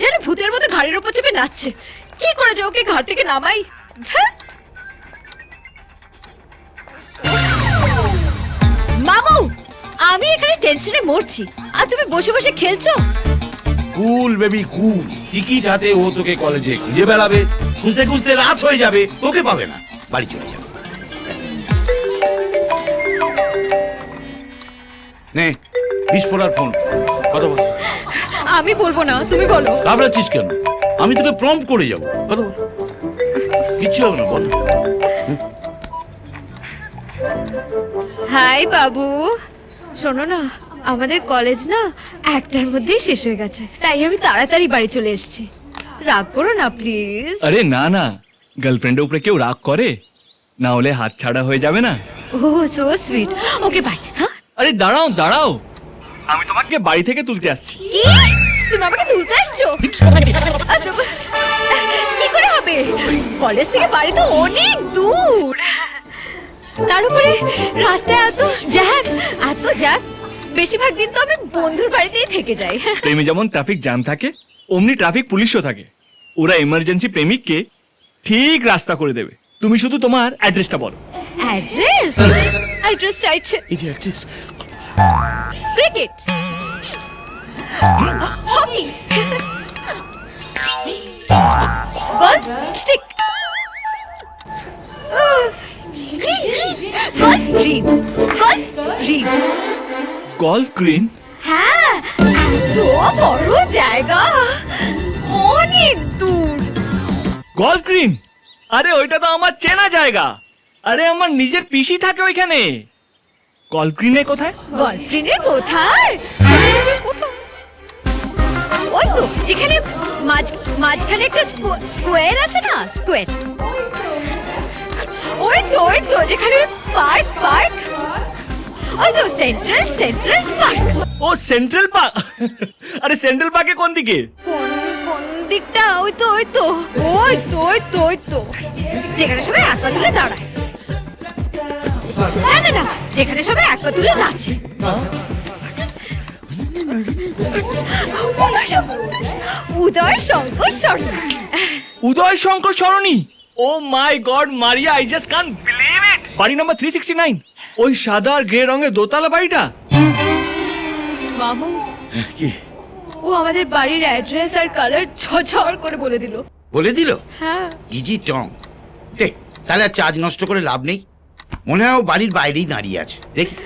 যেন ভূতের মতো ঘাড়ের উপর চেপে নাচছে। কি করে যে ওকে ঘাট থেকে নামাই? মামু, আমি এখানে টেনশনে মরছি। আর তুমি বসে বসে খেলছো? কুল বেবি, কুল। টিকিট হাতে ও তোকে কলেজে খুঁজে বেড়াবে। খুঁজতে খুঁজতে রাত হয়ে যাবে, তোকে পাবে না। বাড়ি চলে যাবে। বিস্ফোরার ফোন। কথা বল। আমি বলব না তুমি বলো। ঘাবড়াচ্ছিস কেন? আমি তোকে প্রম্প করে যাব। কথা বল। কিচ্ছু হবে না বল। হাই বাবু। শোনো না আমাদের কলেজ না একটার মধ্যেই শেষ হয়ে গেছে। তাই আমি তাড়াতাড়ি বাড়ি চলে এসেছি। রাগ করো না প্লিজ আরে না না। গার্লফ্রেন্ডের উপরে কেউ রাগ করে? না হলে হাত ছাড়া হয়ে যাবে না? Oh so sweet okay bye হ্যাঁ? আরে দাঁড়াও দাঁড়াও। আমি তোমাকে বাড়ি থেকে তুলতে আসছি। কি? তুমি আমাকে তুলতে আসছো? আর তো- কি করে হবে? কলেজ থেকে বাড়ি তো অনেক দূর। তার উপরে রাস্তায় এত জ্যাম এত জ্যাম। বেশিরভাগ দিন তো আমি বন্ধুর বাড়িতেই থেকে যাই। প্রেমে যেমন ট্রাফিক জ্যাম থাকে অমনি ট্রাফিক পুলিশও থাকে। ওরা এমার্জেন্সি প্রেমিককে ঠিক রাস্তা করে দেবে। তুমি শুধু তোমার অ্যাড্রেসটা বলো। অ্যাড্রেস অ্যাড্রেস চাইছে। Cricket hockey golf stick golf green golf green golf green হ্যাঁ এত বড় জায়গা। অনেক দূর। গল্ফ গ্রিন আরে ওইটা তো আমার চেনা জায়গা। আরে আমার নিজের পিসি থাকে ওইখানে। গল্ফ গ্রিনে কোথায়? গলফ গ্রিনের কোথায়? ওই তো যেখানে মাঝ মাঝখানে একটা স্কোয়ার আছে না স্কোয়ার। ওই তো ওই তো যেখানে পার্ক পার্ক। ওই তো সেন্ট্রাল সেন্ট্রাল পার্ক। ও সেন্ট্রাল পার্ক। আরে সেন্ট্রাল পার্কে কোন দিকে? কোন কোন দিকটা? ওই তো ওই তো ওই তো ওই তো ওই তো। যেখানে সবাই এক পা দাঁড়ায়। যেখানে সবাই এক পা তুলে নাচে। উদয় শঙ্কর উদয় শঙ্কর সরণি। উদয় শঙ্কর সরণি? ও my god Maria I just can't believe it. বাড়ি নাম্বার থ্রি সিক্সটি নাইন ওই সাদা আর গ্রে রঙের দোতলা বাড়িটা? মামু কি? ও আমাদের বাড়ির অ্যাড্রেস আর কালার ঝড় করে বলে দিল। বলে দিল? হ্যাঁ। ইজি টং। দে তাহলে আর চার্জ নষ্ট করে লাভ নেই। মনে হয় বাড়ির বাইরেই দাঁড়িয়ে আছে। দেখি।